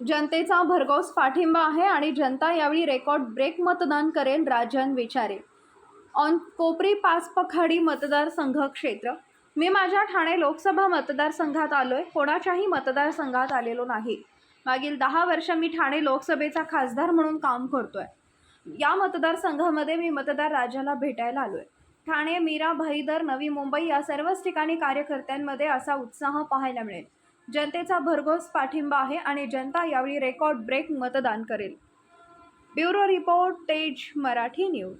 जनतेचा भरघोस पाठिंबा आहे आणि जनता यावेळी रेकॉर्ड ब्रेक मतदान करेल राजन विचारे. ऑन कोपरी पाच पखाडी मतदारसंघ क्षेत्र. मी माझ्या ठाणे लोकसभा मतदारसंघात आलो आहे कोणाच्याही मतदारसंघात आलेलो नाही. मागील दहा वर्ष मी ठाणे लोकसभेचा खासदार म्हणून काम करतो आहे या मतदारसंघामध्ये मी मतदार राजाला भेटायला आलो आहे ठाणे मीरा भाईदर नवी मुंबई या सर्वच ठिकाणी कार्यकर्त्यांमध्ये असा उत्साह पाहायला मिळेल. जनतेचा भरघोस पाठिंबा आहे आणि जनता यावेळी रेकॉर्ड ब्रेक मतदान करेल. ब्युरो रिपोर्ट तेज मराठी न्यूज.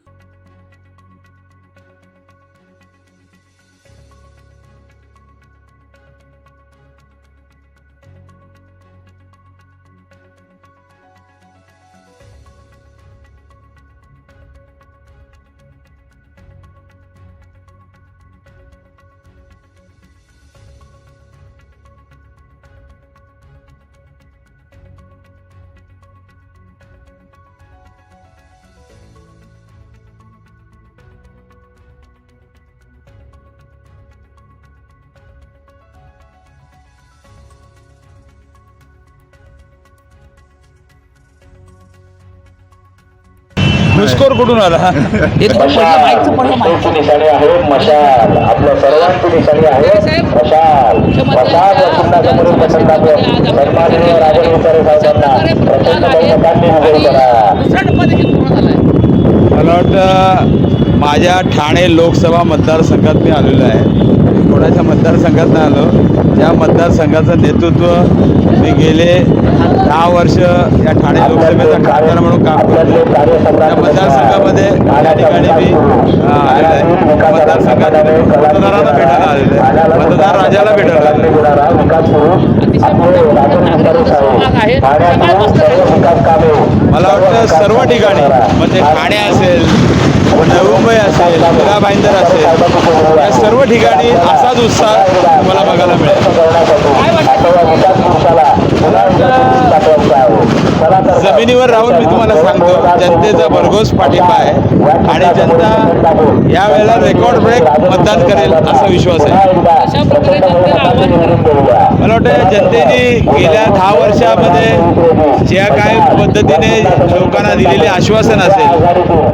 घुसखोर कुठून आला? एकदम पहिलं माईकचं पहिलं माईक ची निशाणी आहे मशाल. आपल्या सर्वांची निशाणी आहे मशाल. मशाल या चिन्हासमोरील बटन दाबून सन्माननीय राजन विचारे साहेबांना प्रचंड बहुमतांनी हजर करा मला वाटतं माझ्या ठाणे लोकसभा मतदारसंघात मी आलेलो आहे. कोणाच्या मतदारसंघात नाही आलो. या मतदारसंघाचं नेतृत्व मी गेले दहा वर्ष या ठाणे लोकसभेचा खासदार म्हणून काम करतो त्या मतदारसंघामध्ये या ठिकाणी मी आलेलो आहे. मतदारसंघात मतदारांना भेटायला आलेलो आहे. मतदार राजाला भेटायला आलेलो मला वाटतं सर्व ठिकाणी म्हणजे ठाणे असेल मुंबई असेल मीरा भाईंदर असेल या सर्व ठिकाणी असाच उत्साह तुम्हाला बघायला मिळेल. जमिनीवर राहून मी तुम्हाला सांगतो जनतेचा भरघोस पाठिंबा आहे आणि जनता यावेळेला रेकॉर्ड ब्रेक मतदान करेल असा विश्वास आहे. मला वाटतं जनतेने गेल्या दहा वर्षामध्ये ज्या काय पद्धतीने लोकांना दिलेले आश्वासन असेल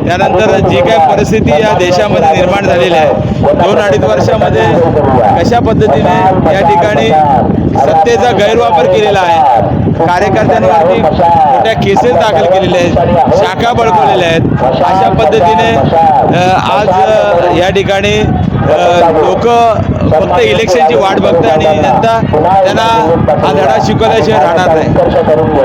त्यानंतर जी काय परिस्थिती या देशामध्ये निर्माण झालेली आहे दोन अडीच वर्षामध्ये कशा पद्धतीने या ठिकाणी सत्तेचा गैरवापर केलेला आहे कार्यकर्त्यांवरती मोठ्या केसेस दाखल केलेल्या आहेत शाखा बळकवलेल्या आहेत. अशा पद्धतीने आज या ठिकाणी लोक फक्त इलेक्शनची वाट बघतात आणि जनता त्यांना हा धडा शिकवल्याशिवाय राहणार नाही.